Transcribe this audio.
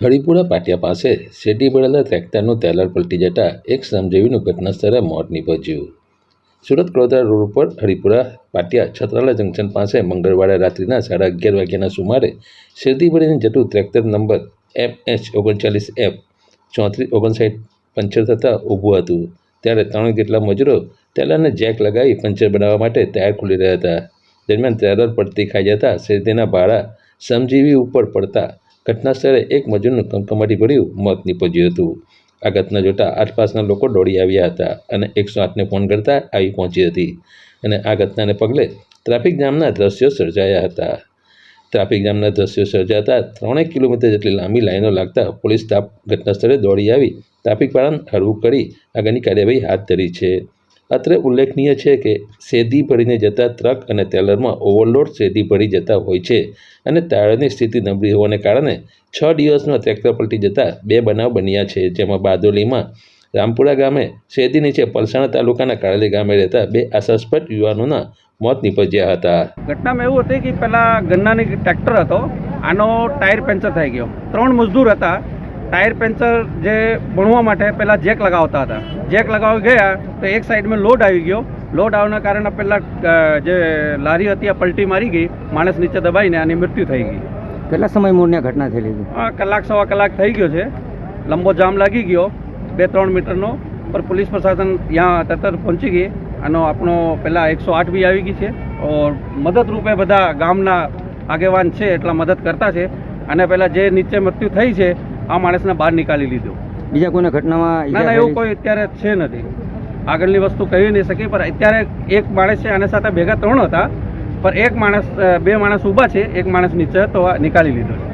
હરિપુરા પાટિયા પાસે શેરડી પડેલા ટ્રેક્ટરનું ટેલર પલટી જતાં એક શ્રમજીવીનું ઘટના સ્થળે મોત નીપજ્યું. સુરત વડોદરા રોડ ઉપર હરિપુરા પાટિયા છત્રાલા જંકશન પાસે મંગળવારે રાત્રિના સાડા અગિયાર વાગ્યાના સુમારે શેરડી ભરીને જતું ટ્રેક્ટર નંબર એમ એચ ઓગણચાલીસ એફ ચોત્રીસ ઓગણસાઠ પંચર થતાં ઊભું હતું. ત્યારે ત્રણ જેટલા મજૂરો ટેલરને જેક લગાવી પંચર બનાવવા માટે ટાયર ખોલી રહ્યા હતા. દરમિયાન ટેલર પડતી ખાઈ જતાં શેરડીના ભાડા શ્રમજીવી ઉપર પડતા ઘટના સ્થળે એક મજૂરનું કમકમાટી ભર્યું, મોત નીપજ્યું હતું. આ ઘટના જોતાં આસપાસના લોકો દોડી આવ્યા હતા અને એકસો આઠને ફોન કરતા આવી પહોંચી હતી અને આ ઘટનાને પગલે ટ્રાફિક જામના દ્રશ્યો સર્જાયા હતા. ટ્રાફિક જામના દ્રશ્યો સર્જાતા ત્રણેક કિલોમીટર જેટલી લાંબી લાઈનો લાગતા પોલીસ સ્ટાફ ઘટના સ્થળે દોડી આવી. ટ્રાફિક પાલન હળવું કરી આગળની કાર્યવાહી હાથ ધરી છે. અત્રે ઉલ્લેખનીય છે કે શેરડી ભરીને જતા ટ્રક અને ટેલરમાં ઓવરલોડ શેરડી ભરી જતા હોય છે અને ટાયરની સ્થિતિ નબળી હોવાને કારણે છ દિવસમાં ટ્રેક્ટર પલટી જતા બે બનાવ બન્યા છે. જેમાં બારડોલીમાં રામપુરા ગામે શેરડી નીચે પલસાણા તાલુકાના કાળલી ગામે રહેતા બે આશાસ્પદ યુવાનોના મોત નીપજ્યા હતા. ઘટનામાં એવું હતું કે પહેલાં ગન્નાની ટ્રેક્ટર હતો, આનો ટાયર પંચર થઈ ગયો. ત્રણ મજદૂર હતા ટાયર પંચર જે ભણવા માટે પહેલાં જેક લગાવતા હતા. જેક લગાવી ગયા તો એક સાઈડમાં લોડ આવી ગયો. લોડ આવવાના કારણે પહેલાં જે લારી હતી આ પલટી મારી ગઈ માણસ નીચે દબાઈને આની મૃત્યુ થઈ ગઈ. કેટલા સમય મૂળની આ ઘટના થયેલી હતી આ કલાક સવા કલાક થઈ ગયો છે. લંબો જામ લાગી ગયો બે ત્રણ મીટરનો. પર પોલીસ પ્રશાસન ત્યાં તરત પહોંચી ગઈ. આનો આપણો પહેલાં એકસો આઠ બી આવી ગઈ છે. ઓર મદદરૂપે બધા ગામના આગેવાન છે એટલા મદદ કરતા છે. અને પહેલાં જે નીચે મૃત્યુ થઈ છે આ માણસને બહાર નીકાળી લીધો. બીજા કોઈને ઘટનામાં ના ના એવું કોઈ અત્યારે છે નથી. આગળની વસ્તુ કહી નહીં શકી પણ અત્યારે એક માણસ છે આની સાથે ભેગા ત્રણ હતા પણ એક માણસ બે માણસ ઊભા છે એક માણસ નીચે તો નીકાળી લીધો છે.